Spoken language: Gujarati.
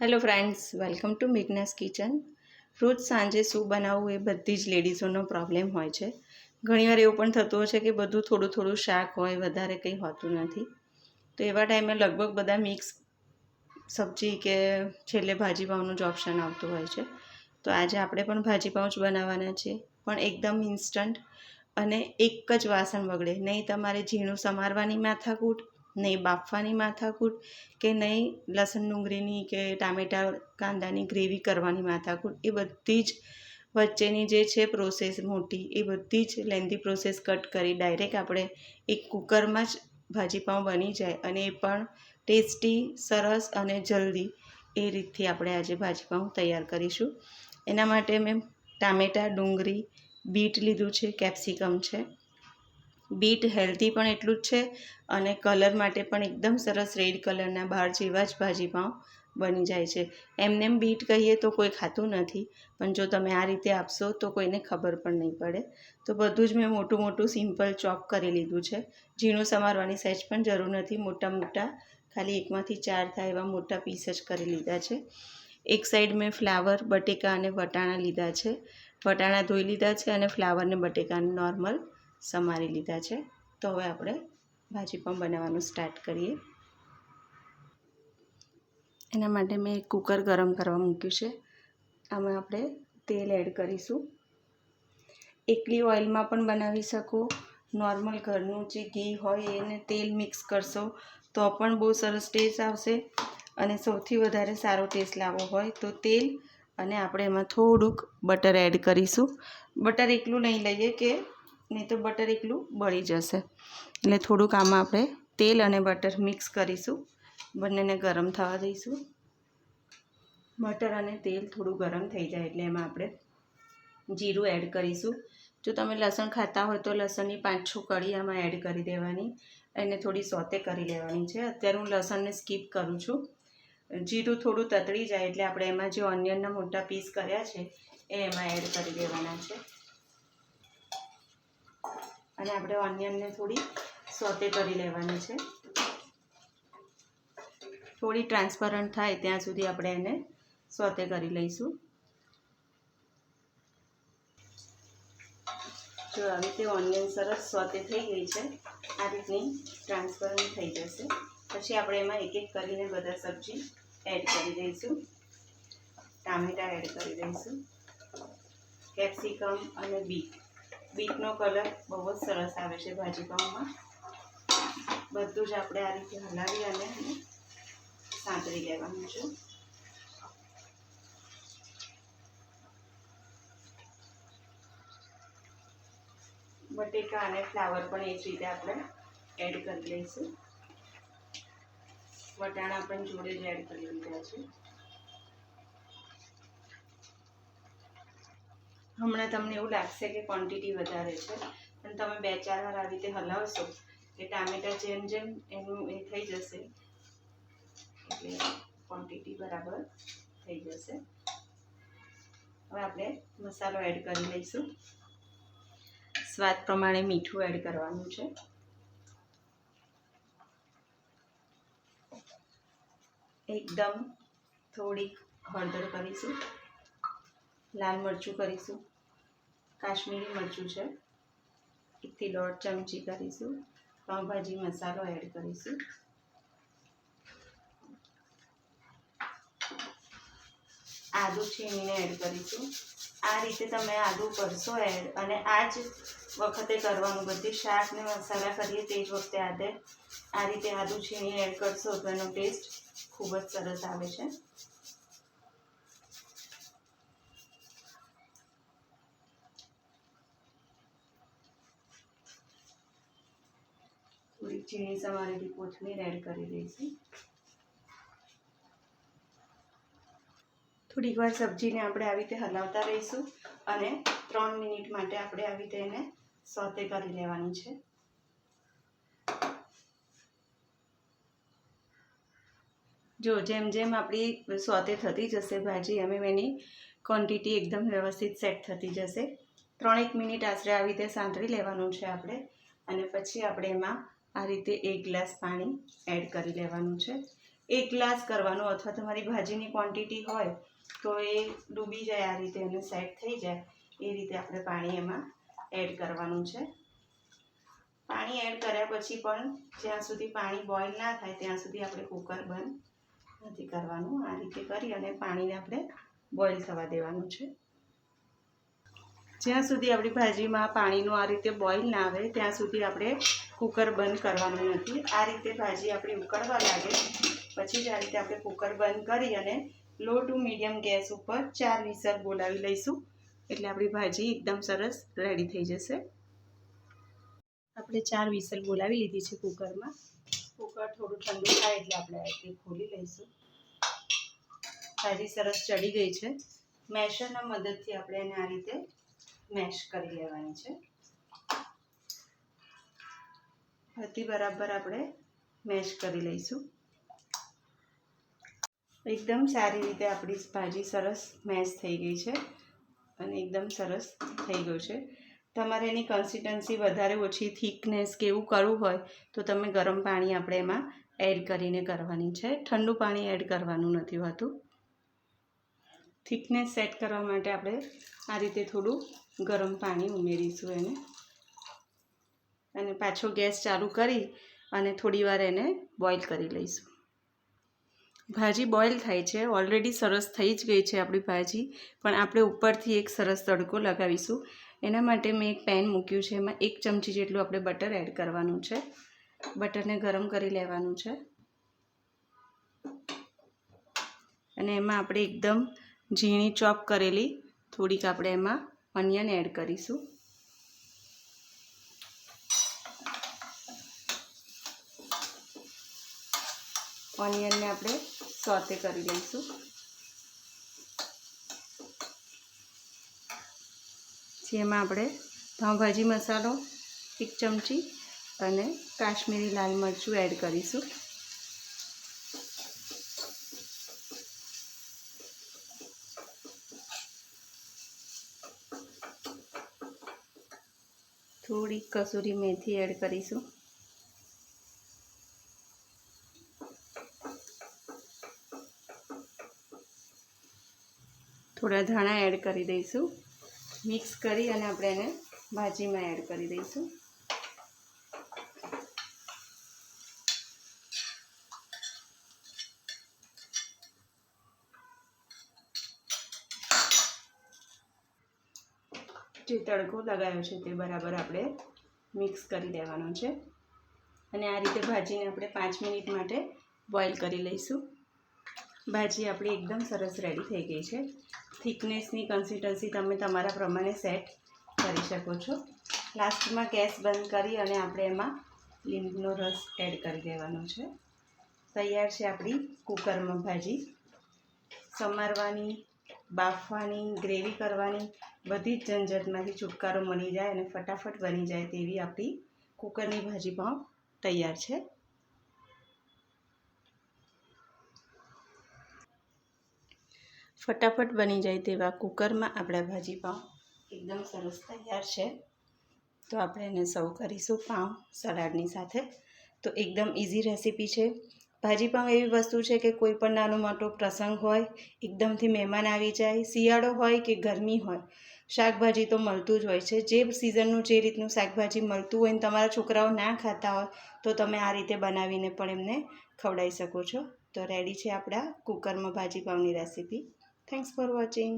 Hello friends welcome to Mignas kitchen રોજ સાંજે શું બનાવવું એ બધી જ લેડીઝોનો પ્રોબ્લેમ હોય છે. ઘણીવાર એવું પણ થતું હોય છે કે બધું થોડું થોડું શાક હોય, વધારે કંઈ હોતું નથી. તો એવા ટાઈમે લગભગ બધા મિક્સ સબ્જી કે છેલ્લે ભાજીપાઉંનું જ ઓપ્શન આવતું હોય છે. તો આજે આપણે પણ ભાજીપાઉં જ બનાવવાના છે પણ એકદમ ઇન્સ્ટન્ટ અને એક જ વાસણ વગડે. નહીં તમારે ઝીણું સમારવાની માથાકૂટ નહીં, બાફવાની માથાકૂટ કે નહીં, લસણ ડુંગળીની કે ટામેટા કાંદાની ગ્રેવી કરવાની માથાકૂટ, એ બધી જ વચ્ચેની જે છે પ્રોસેસ મોટી, એ બધી જ લેન્ધી પ્રોસેસ કટ કરી ડાયરેક્ટ આપણે એક કુકરમાં જ ભાજીપાઉં બની જાય અને એ પણ ટેસ્ટી, સરસ અને જલ્દી એ રીતથી આપણે આજે ભાજીપાઉં તૈયાર કરીશું. એના માટે મેં ટામેટાં, ડુંગળી, બીટ લીધું છે, કેપ્સિકમ છે. બીટ હેલ્ધી પણ એટલું જ છે અને કલર માટે પણ એકદમ સરસ રેડ કલરના બહાર જેવા જ ભાજીપાઉં બની જાય છે. એમનેમ બીટ કહીએ તો કોઈ ખાતું નથી, પણ જો તમે આ રીતે આપશો તો કોઈને ખબર પણ નહીં પડે. તો બધું જ મેં મોટું મોટું સિમ્પલ ચોપ કરી લીધું છે. ઝીણું સમારવાની સહેજ પણ જરૂર નથી, મોટા મોટા ખાલી એકમાંથી ચાર થાય એવા મોટા પીસ જ કરી લીધા છે. એક સાઈડ મેં ફ્લાવર, બટેકા અને વટાણા લીધા છે. વટાણા ધોઈ લીધા છે અને ફ્લાવરને બટેકાને નોર્મલ સમારી લીધા છે. તો હવે આપણે ભાજી પણ બનાવવાનું સ્ટાર્ટ કરીએ. એના માટે મેં કુકર ગરમ કરવા મૂક્યું છે. આમાં આપણે તેલ એડ કરીશું. એકલી ઓઇલમાં પણ બનાવી શકો. નોર્મલ ઘરનું જે ઘી હોય એને તેલ મિક્સ કરશો તો પણ બહુ સરસ ટેસ્ટ આવશે અને સૌથી વધારે સારો ટેસ્ટ લાવવો હોય તો તેલ અને આપણે એમાં થોડુંક બટર એડ કરીશું. બટર એકલું નહીં લઈએ કે નહીં તો બટર એકલું બળી જશે. એટલે થોડુંક આમાં આપણે તેલ અને બટર મિક્સ કરીશું. બંનેને ગરમ થવા દઈશું. બટર અને તેલ થોડું ગરમ થઈ જાય એટલે એમાં આપણે જીરું એડ કરીશું. જો તમે લસણ ખાતા હોય તો લસણની પાંચ છ કળી આમાં એડ કરી દેવાની. એને થોડી સોતે કરી લેવાની છે. અત્યારે હું લસણને સ્કીપ કરું છું. જીરું થોડું તતડી જાય એટલે આપણે એમાં જે ઓનિયનના મોટા પીસ કર્યા છે, એ એમાં એડ કરી દેવાના છે. અને આપણે ઓનિયનને થોડી સોતે કરી લેવાની છે. થોડી ટ્રાન્સપરન્ટ થાય ત્યાં સુધી આપણે એને સોતે કરી લઈશું. જો આવી રીતે ઓનિયન સરસ સોતે થઈ ગઈ છે, આ રીતની ટ્રાન્સપરન્ટ થઈ જશે. પછી આપણે એમાં એક એક કરીને બધા સબ્જી એડ કરી દઈશું. ટામેટાં એડ કરી દઈશું. કેપ્સિકમ અને બીટ બીટનો કલર બહુ જ સરસ આવે છે ભાજીપાઉમાં બધું જ આપણે આ રીતે હલાવી અને સાંતળી લેવાનું છે. બટેકા અને ફ્લાવર પણ એ જ રીતે આપણે એડ કરી લઈશું. વટાણા પણ જોડે જ એડ કરી લીધા છે. હમણાં તમને એવું લાગશે કે ક્વોન્ટિટી વધારે છે. પણ તમે બે ચાર વાર આવી રીતે હલાવશો કે ટામેટા જેમ જેમ એનું એ થઈ જશે. એટલે ક્વોન્ટિટી બરાબર થઈ જશે. હવે આપણે મસાલો એડ કરી લઈશું. સ્વાદ પ્રમાણે મીઠું એડ કરવાનું છે. એકદમ થોડીક હળદર કરીશું. લાલ મરચું કરીશું. કાશ્મીરી મરચું છે. એકથી દોઢ ચમચી કરીશું. પાઉંભાજી મસાલો એડ કરીશું. આદુ છીણીને એડ કરીશું. આ રીતે તમે આદુ કરશો એડ અને આ જ વખતે કરવાનું બધી શાક ને મસાલા કરીએ તે જ વખતે આદે. આ રીતે આદુ છીણીને એડ કરશો તો એનો ટેસ્ટ ખૂબ જ સરસ આવે છે થોડી ઝીણી સમારેલી કોથમીર એડ કરી દઈશું. થોડીક વાર સબ્જીને આપણે આવી રીતે હલાવતા રહીશું અને ત્રણ મિનિટ માટે આપણે આવી રીતે એને સોતે કરી લેવાની છે. જો જેમ જેમ આપણી સોતે થતી જશે ભાજી એમ એની ક્વોન્ટિટી એકદમ વ્યવસ્થિત સેટ થતી જશે. ત્રણેક મિનિટ આશરે આવી રીતે સાંતળી લેવાનું છે આપણે અને પછી આપણે એમાં આ રીતે એક ગ્લાસ પાણી એડ કરી લેવાનું છે. એક ગ્લાસ કરવાનો અથવા તમારી ભાજીની ક્વોન્ટિટી હોય તો એ ડૂબી જાય આ રીતે એને સેટ થઈ જાય. એ રીતે આપણે પાણી એમાં એડ કરવાનું છે. પાણી એડ કર્યા પછી પણ જ્યાં સુધી પાણી બોઇલ ના થાય ત્યાં સુધી આપણે કુકર બંધ નથી કરવાનું. આ રીતે કરી અને પાણીને આપણે બોઇલ થવા દેવાનું છે. જ્યાં સુધી આપણી ભાજીમાં પાણીનું આ રીતે બોઇલ ના આવે, ત્યાં સુધી આપણે કુકર બંધ કરવાનું નથી. આ રીતે ભાજી આપણી ઉકળવા લાગે. પછી જ આ રીતે આપણે કુકર બંધ કરી અને લો ટુ મીડિયમ ગેસ ઉપર ચાર વિસલ બોલાવી લઈશું. એટલે આપણી ભાજી એકદમ સરસ રેડી થઈ જશે. આપણે ચાર વિસલ બોલાવી લીધી છે કુકરમાં કુકર થોડું ઠંડુ થાય એટલે આપણે આ ખોલી લઈશું. ભાજી સરસ ચડી ગઈ છે. મેશરના મદદથી આપણે એને આ રીતે મેશ કરી લેવાની છે. બધી બરાબર આપણે મેશ કરી લઈશું. એકદમ સારી રીતે આપણી ભાજી સરસ મેશ થઈ ગઈ છે અને એકદમ સરસ થઈ ગયું છે. તમારે એની કન્સિસ્ટન્સી વધારે ઓછી થિકનેસ કે એવું કરવું હોય તો તમે ગરમ પાણી આપણે એમાં એડ કરીને કરવાની છે. ઠંડુ પાણી એડ કરવાનું નથી હોતું. થિકનેસ સેટ કરવા માટે આપણે આ રીતે થોડું ગરમ પાણી ઉમેરીશું એને. અને પાછો ગેસ ચાલુ કરી અને થોડીવાર એને બોઇલ કરી લઈશું. ભાજી બોઇલ થાય છે. ઓલરેડી સરસ થઈ જ ગઈ છે આપણી ભાજી. પણ આપણે ઉપરથી એક સરસ તડકો લગાવીશું. એના માટે મેં એક પેન મૂક્યું છે. એમાં એક ચમચી જેટલું આપણે બટર એડ કરવાનું છે. બટરને ગરમ કરી લેવાનું છે. અને એમાં આપણે એકદમ ઝીણી ચોપ કરેલી, થોડીક આપણે એમાં ઓનિયન એડ કરીશું. ઓનિયનને આપણે સોતે કરી લઈશું જેમાં આપણે પાઉંભાજી મસાલો, એક ચમચી અને કાશ્મીરી લાલ મરચું એડ કરીશું થોડી કસૂરી મેથી એડ કરીશું. થોડા ધાણા એડ કરી દઈશું. મિક્સ કરી અને આપણે એને ભાજીમાં એડ કરી દઈશું. જે તડકો લગાવ્યો છે તે બરાબર આપણે મિક્સ કરી દેવાનો છે. અને આ રીતે ભાજીને આપણે પાંચ મિનિટ માટે બોઇલ કરી લઈશું. ભાજી આપણી એકદમ સરસ રેડી થઈ ગઈ છે. થિકનેસની કન્સિસ્ટન્સી તમે તમારા પ્રમાણે સેટ કરી શકો છો. લાસ્ટમાં ગેસ બંધ કરી અને આપણે એમાં લીંબુનો રસ એડ કરી દેવાનો છે. તૈયાર છે આપણી કુકરમાં ભાજી. સમારવાની બાફવાની, ગ્રેવી કરવાની, બધી જ ઝંઝટમાંથી છુટકારો મળી જાય અને ફટાફટ બની જાય તેવી આપણી કુકરની ભાજી પણ તૈયાર છે. ફટાફટ બની જાય તેવા કુકરમાં આપણા ભાજી પાઉં એકદમ સરસ તૈયાર છે. તો આપણે એને સર્વ કરીશું પાઉં, સલાડની સાથે. તો એકદમ ઇઝી રેસીપી છે. ભાજી પણ એવી વસ્તુ છે કે કોઈ પણ નાનો મોટો પ્રસંગ હોય, એકદમથી મહેમાન આવી જાય, શિયાળો હોય કે ગરમી હોય, શાકભાજી તો મળતું જ હોય છે. જે સિઝનનું જે રીતનું શાકભાજી મળતું હોય ને તમારા છોકરાઓ ના ખાતા હોય, તો તમે આ રીતે બનાવીને પણ એમને ખવડાવી શકો છો. તો રેડી છે આપણા કુકરમાં ભાજી પાઉંની રેસીપી થેન્ક્સ ફોર વોચિંગ